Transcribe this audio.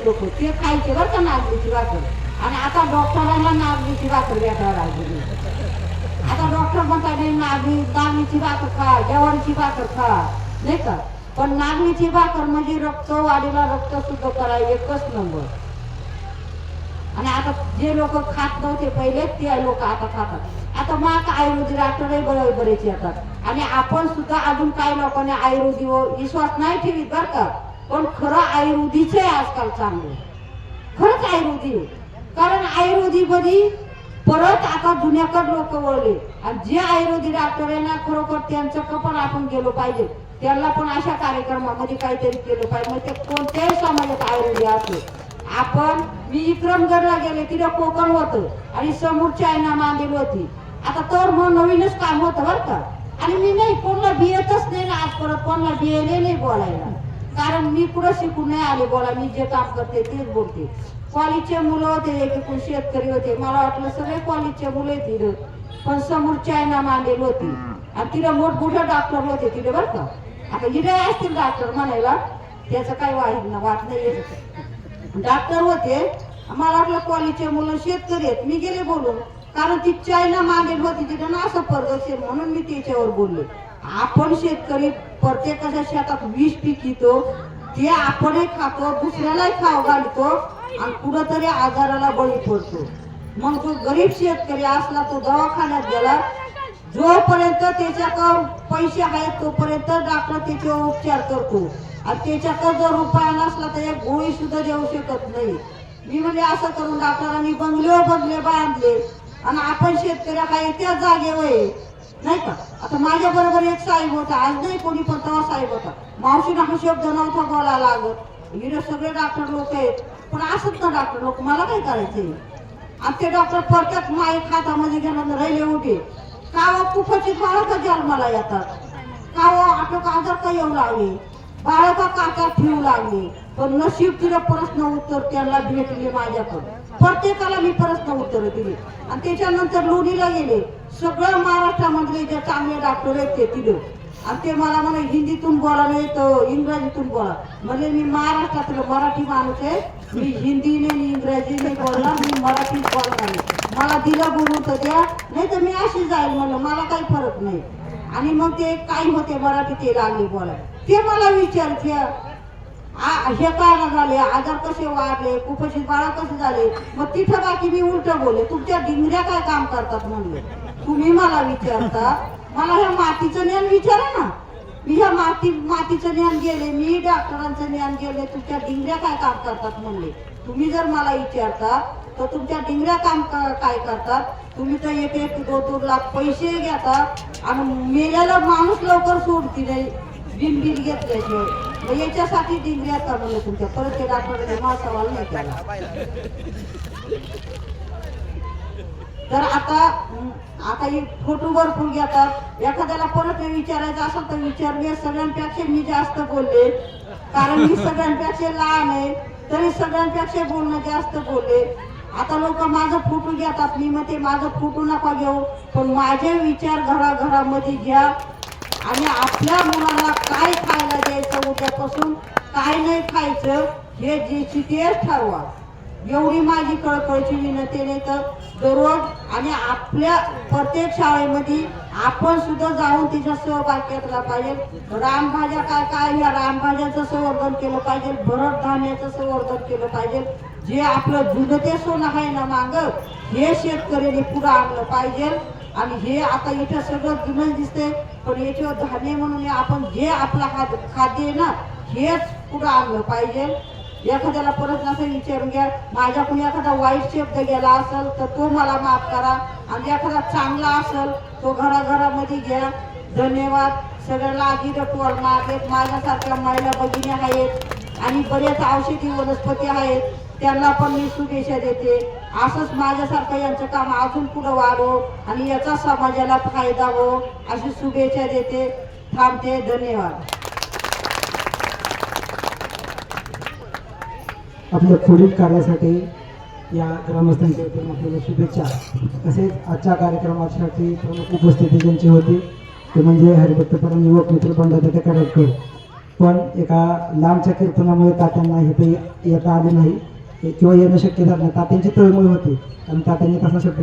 लोक ते खायचे बरं का नागलीची भाकर आणि आता डॉक्टरांना नागलीची भाकर भेटायला लागली. आता डॉक्टर म्हणतात नाही नागली नागलीची भाकर खा जवारीची भाकर खा. नाही का? पण नागलीची भाकर म्हणजे रक्त वाढीला रक्त सुद्धा करा एकच नंबर. आणि आता जे लोक खात नव्हते पहिले ते लोक आता खातात. आता मग आयुर्वेदिक डॉक्टरही बरे बरेच येतात. आणि आपण सुद्धा अजून काही लोकांनी आयुर्वेदीवर विश्वास नाही ठेवीत बरं का? पण खरं आयुर्वेदीचे आहे आजकाल चांगलं. खरंच आयुर्वेदी. कारण आयुर्वेदीमध्ये परत आता जुन्याकड लोक वळले. आणि जे आयुर्वेदी डॉक्टर आहे ना खरोखर त्यांचं पण आपण गेलो पाहिजे त्यांना पण अशा कार्यक्रमामध्ये काहीतरी केलं पाहिजे. म्हणजे ते कोणत्याही समाजात आयुर्वेदी असले. आपण मी विक्रमगडला गेले तिथे कोकण होतं. आणि समोर चायना मांदेल होती. आता तर मग नवीनच काम होतं बरं का. आणि मी नाही कोणाला बियतच नाही ना आज परत कोणाला बियले नाही बोलायला. कारण मी कुठं शिकून नाही आले बोला मी जे काम करते तेच बोलते. कॉलेजचे मुलं होते एक एकूण शेतकरी होते. मला वाटलं सगळे कॉलेजचे मुलं तिथं. पण समोर चायना मांडेल होती. आणि तिथे मोठमोठे डॉक्टर होते तिथे बरं का. आता इथे असतील डॉक्टर म्हणायला त्याचं काही वाईट ना वाट नाही डॉक्टर होते. मला वाटलं कॉलेजचे मुलं शेतकरी आहेत. मी गेले बोलून. कारण ती चायना मागेल होती तिथं ना असं प्रदर्शन म्हणून मी त्याच्यावर बोलले. आपण शेतकरी प्रत्येकाच्या शेतात विष येतो ते आपणही खातो दुसऱ्यालाही खाव घालतो आणि कुठंतरी आजाराला बळी पडतो. मग तो गरीब शेतकरी असला तो दवाखान्यात गेला जोपर्यंत त्याच्याकडं पैसे आहेत तोपर्यंत डॉक्टर त्याच्यावर उपचार करतो. आणि त्याच्याकडं जर उपाय नसला तर एक गोळी सुद्धा देऊ शकत नाही. मी म्हणजे असं करून डॉक्टरांनी बंगले बंगले बांधले. आणि आपण शेतकरी आहे त्या जागेवर नाही का? आता माझ्या बरोबर एक साहेब होता. आज नाही कोणी पण तेव्हा साहेब होता. मावशीनं हा शब्द नव्हता बोलायला लागत. इकडे सगळे डॉक्टर लोक आहेत. पण असंच ना डॉक्टर लोक. मला काय करायचंय? आणि ते डॉक्टर परत्यात माई खातामध्ये गेलं राहिले उठे का व कुफाची बाळ का जन्माला येतात? का व आपलं आजार का येऊ लागले? बाळ काका ठेवू लागले. पण नशीब तिला प्रश्न उत्तर त्यांना भेटले माझ्याकडून. प्रत्येकाला मी प्रश्न उत्तर दिली. आणि त्याच्यानंतर लोणीला गेले. सगळं महाराष्ट्रामधले म्हणजे जे चांगले डॉक्टर आहेत ते तिथे. आणि ते मला म्हणे हिंदीतून बोला नाही तर इंग्रजीतून बोला. म्हणजे मी महाराष्ट्रातलं मराठी माणूस आहे. मी हिंदीने इंग्रजीने बोलला मी मराठीत बोलणार नाही. मला दिलं बोलून तर द्या. नाही तर मी अशी जाईल म्हणलं. मला काही फरक नाही. आणि मग ते काही होते मराठी ते लागले बोलायला. ते मला विचारते आ- हे काय ना झाले आजार कसे वाढले कुपोषित बाळा कसे झाले? मग तिथं बाकी मी उलट बोलले तुमच्या डिंगऱ्या काय काम करतात म्हणले? तुम्ही मला विचारता. मला ह्या मातीचं ज्ञान विचारा ना. मी ह्या माती मातीचं ज्ञान गेले मी डॉक्टरांचं ज्ञान गेले तुमच्या डिंगऱ्या काय काम करतात म्हणले? तुम्ही जर मला विचारता तर तुमच्या डिंगऱ्या काम काय करतात? तुम्ही तर एक एक दोन दोन लाख पैसे घेता आणि मेल्याला माणूस लवकर सोडती नाही बिल बिल घेतल्याशिवाय मग याच्यासाठी डिंगऱ्या का तुमच्या. परत ते डॉक्टरने मला सवाल नाही त्याला. तर आता आता हे फोटो भरपूर घेतात एखाद्याला परत विचारायचं असेल तर विचारले सगळ्यांपेक्षा मी जास्त बोलले. कारण मी सगळ्यांपेक्षा लहान आहे. तरी सगळ्यांपेक्षा बोलणं जास्त बोलले. आता लोक माझं फोटो घेतात. मी मग ते माझं फोटो नका घेऊ. पण माझे विचार घराघरामध्ये घ्या. आणि आपल्या मुलाला काय खायला द्यायचं उद्यापासून काय नाही खायचं हे जे तेच ठरवा. एवढी माझी कळकळची विनंती नाही तर दररोज आणि आपल्या प्रत्येक शाळेमध्ये आपण सुद्धा जाऊन तिचा सहभाग घेतला पाहिजे. रामभाज्या काय काय या रामभाज्याचं संवर्धन केलं पाहिजे भरड धान्याचं संवर्धन केलं पाहिजे. जे आपलं जुनं ते सोनं आहे ना माग हे शेतकऱ्याने पुढं आणलं पाहिजे. आणि हे आता इथं सगळं जुनं दिसते पण याच्यावर धान्य म्हणून आपण जे आपला हा खाद्य आहे ना हेच पुढं आणलं पाहिजे. एखाद्याला परत नसेल विचारून घ्या माझ्याकडून एखादा वाईट शब्द गेला असेल तर तो मला माफ करा. आणि एखादा चांगला असेल तो घराघरामध्ये घ्या. धन्यवाद. सगळ्याला आधी टोल मागेत माझ्यासारख्या महिला भगिनी आहेत. आणि बरेच औषधी वनस्पती आहेत. त्यांना पण मी शुभेच्छा देते. असंच माझ्यासारखं यांचं काम अजून पुढं वाढो आणि याचा समाजाला फायदा हो अशी शुभेच्छा देते थांबते धन्यवाद. आपल्या पुढील कार्यासाठी या ग्रामस्थांच्या वतीने आपल्याला शुभेच्छा. तसेच आजच्या कार्यक्रमासाठी प्रमुख उपस्थिती ज्यांची होती. ते म्हणजे हरिभक्त परम युवक मित्र बंडादादा कराडकर. पण एका लांबच्या कीर्तनामुळे तात्यांना इथे येता आले नाही. किंवा येणं शक्य झालं तात्यांची तळमळ होती. आणि तात्यांनी तसा शब्द